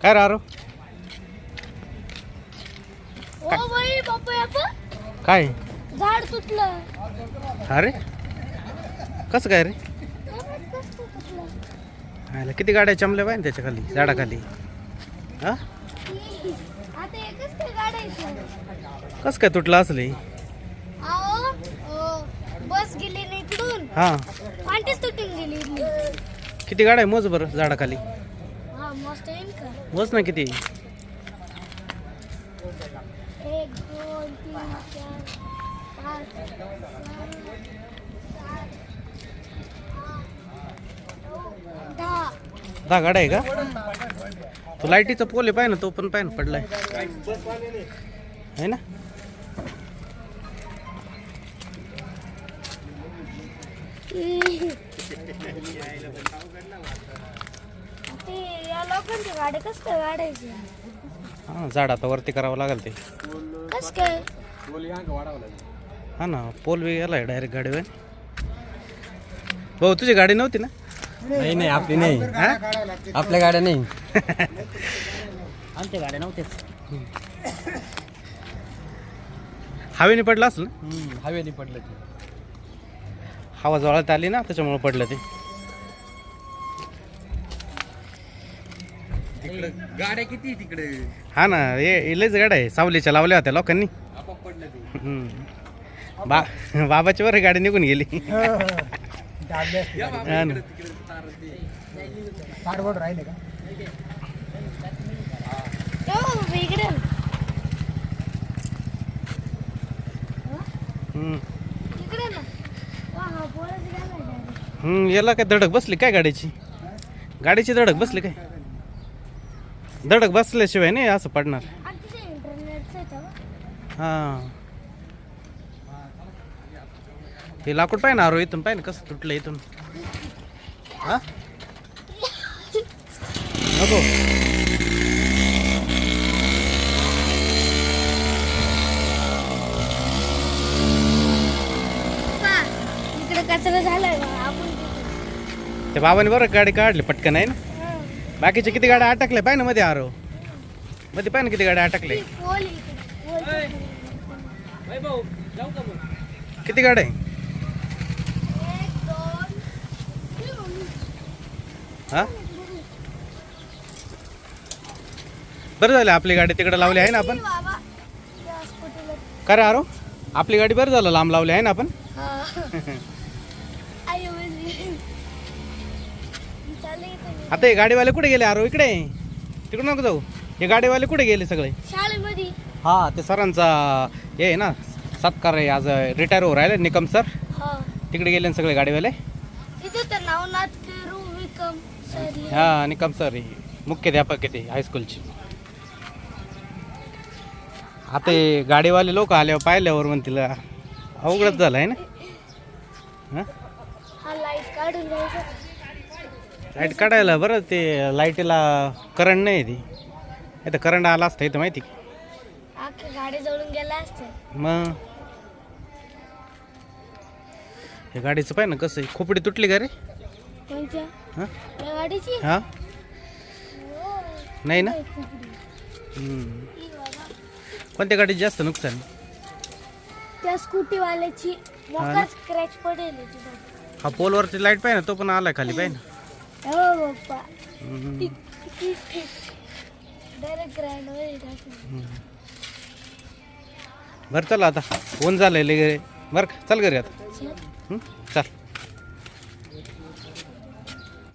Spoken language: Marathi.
काय बापा काय? झाड तुटलं. अरे? कसं काय रे? आयला किती गाड्या चमल्या पाहिजे त्याच्याखाली झाडाखाली? हा? कसं काय तुटलं असले? बस गेली हां. तुटून गेली. किती गाड्या आहे मोज बरं झाडाखाली? मोज ना किती? एक दोन तीन चार पाच सहा, सात, आठ, दहा गाड्या आहे का? तो लाईटीचा पोल आहे पाय ना तो पण पाय ना पडलाय. आहे ना? ते या लोकांच्या गाड्या कस काय गाडायचे हां झाड आता वरती करावं लागेल ते. कस काय? हा ना पोल बी गेलाय डायरेक्ट गाडीवर. भाऊ तुझी गाडी नव्हती ना? नाही नाही आपली नाही. आपल्या गाड्या नाही. आमच्या गाड्या नव्हत्याच. हवेने पडलं असेल ना? हवेली पडलं ते. हवा जवळात आली ना त्याच्यामुळे पडलं ते. तिकडे? गाड्या किती तिकडे? हा ना हे लयच गाड्या आहे. सावलीच्या लावल्या होत्या लोकांनी. आपोआप पडलं ते. हम्म. बा बाबाची बरं गाडी निघून गेली. हा ना. राहिले का? हो. इकडे. हम्म. इकडे ना. वा, हा पोरच गेला direct. हम्म, याला काय धडक बसली काय गाडीची? गाडीची धडक बसली काय? धडक बसल्याशिवाय नाही असं पडणार. हा हे लाकूड पाय ना अरो इथून पाय ना कसं तुटलं इथून हा नको कचरा आपण. त्या बाबाने बरं गाडी काढली पटकन आहे ना. बाकीचे किती गाड्या अटकल्या पाय ना मध्ये आरो मध्ये पाय ना किती गाड्या तिकडे. किती गाड्या. हा? बरं झालं आपली गाडी तिकडे लावली आहे ना आपण? बाबा त्या स्कूटीला. का रे आरो आपली गाडी बरं झालं लांब लावली आहे ना आपण? आता हे गाडीवाले कुठे गेले आरो? इकडे. तिकडे नको जाऊ. हे गाडीवाले कुठे गेले सगळे? शाळेमध्ये. हा ते सरांचा हे आहे ना सत्कार आहे आज रिटायर होऊ राहिले निकम सर. हा. तिकडे गेले ना सगळे गाडीवाले? तिथे तर नावनाथ केरू विकम सरली हा. निकम सर हे. मुख्याध्यापक आहे ते हायस्कूलचे आता हे गाडीवाले लोक आल्यावर पाहिल्यावर म्हणतील अवघडच झालं आहे ना? हा हा लाइट काढून घ्यायचा. लाइट काढायला बरं ते लाईटीला करंट नाही ती नाही तर करंट आला असता इथं माहिती का? अख्ख्या गाडी जळून गेल्या असते मग हे गाडीचं पाय ना कसं आहे खोपडी तुटली का रे कोणत्या हा या गाडीची हा हो. नाही ना. हम्म. बाबा. कोणत्या गाडीत जास्त नुकसान त्या स्कूटीवाल्याची मोका स्क्रॅच पडेल आहे तिथं. हा पोलवरची लाइट पाय ना तो पण आलाय खाली पाय ना हो. डायरेक्ट टाकून बरं चला आता ऊन झालंय लय बरं का? चल घरी आता. हं? चल